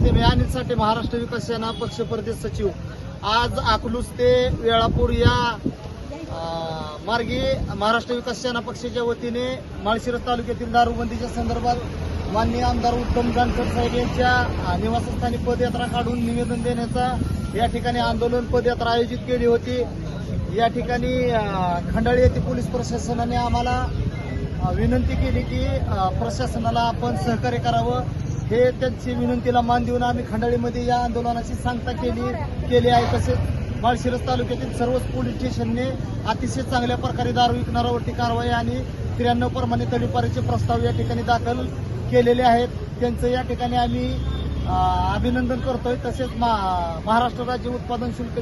मी आणिसाठी महाराष्ट्र विकास सेना पक्ष प्रदेश सचिव. आज अकलूज ते वेळापूर या मार्गे महाराष्ट्र विकास सेना पक्षाच्या वतीने माळशिरस तालुक्यातील दारूबंदीच्या संदर्भात माननीय आमदार उत्तम जानकर साहेब यांच्या निवासस्थानी पदयात्रा काढून निवेदन देण्याचा या ठिकाणी आंदोलन पदयात्रा आयोजित केली होती. या ठिकाणी खंडाळी येथे पोलीस प्रशासनाने आम्हाला विनंती केली की प्रशासनाला आपण सहकार्य करावं. हे त्यांची विनंतीला मान देऊन आम्ही खंडाळीमध्ये या आंदोलनाची सांगता केली केली आहे. तसेच माळशिरस तालुक्यातील सर्वच पोलीस स्टेशनने अतिशय चांगल्या प्रकारे दारू विकणाऱ्यावरती कारवाई आणि त्र्याण्णव परमाने तडीपारीचे प्रस्ताव या ठिकाणी दाखल केलेले आहेत. त्यांचं या ठिकाणी आम्ही अभिनंदन करतोय. तसेच मा- महाराष्ट्र राज्य उत्पादन शुल्क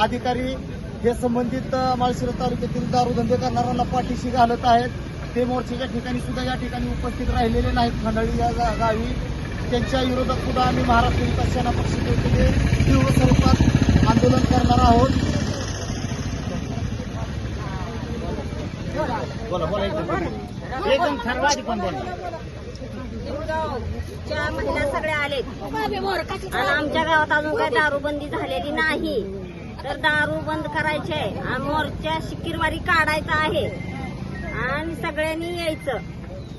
अधिकारी हे संबंधित माळशिरस तालुक्यातील दारूधंदे करणाऱ्यांना पाठीशी घालत आहेत. ते मोर्चाच्या ठिकाणी सुद्धा या ठिकाणी उपस्थित राहिलेले नाहीत. खंडाळी या गावी त्यांच्या विरोधात सुद्धा आम्ही महाराष्ट्र विकास सेना पक्षाच्या वतीने तीव्र स्वरूपात आंदोलन करणार आहोत. च्या महिला सगळ्या आणि आमच्या गावात अजून काही दारूबंदी झालेली नाही. तर दारू बंद करायची आहे मोर्चा शिक्कीरवारी काढायचा आहे. आणि सगळ्यांनी यायचं.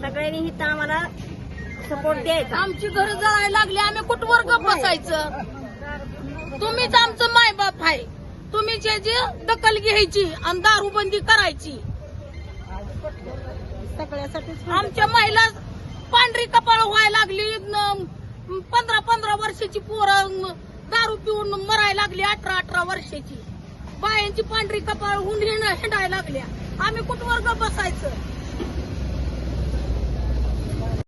सगळ्यांनी इथं आम्हाला सपोर्ट द्यायचा. आमची घर जळायला लागली आम्ही कुठवर गप बसायचं? तुम्हीच आमचं मायबाप आहे. तुम्ही जे जे दखल घ्यायची आणि दारूबंदी करायची. सगळ्यासाठी आमच्या महिला पांढरी कपाळ व्हायला लागली पंधरा पंधरा वर्षाची पोरं दारू पिऊन मरायला लागली अठरा अठरा वर्षाची. बायांची पांढरी कपाळ हिंड- हिंडायला लागल्या. आम्ही कुठवर गप बसायचं?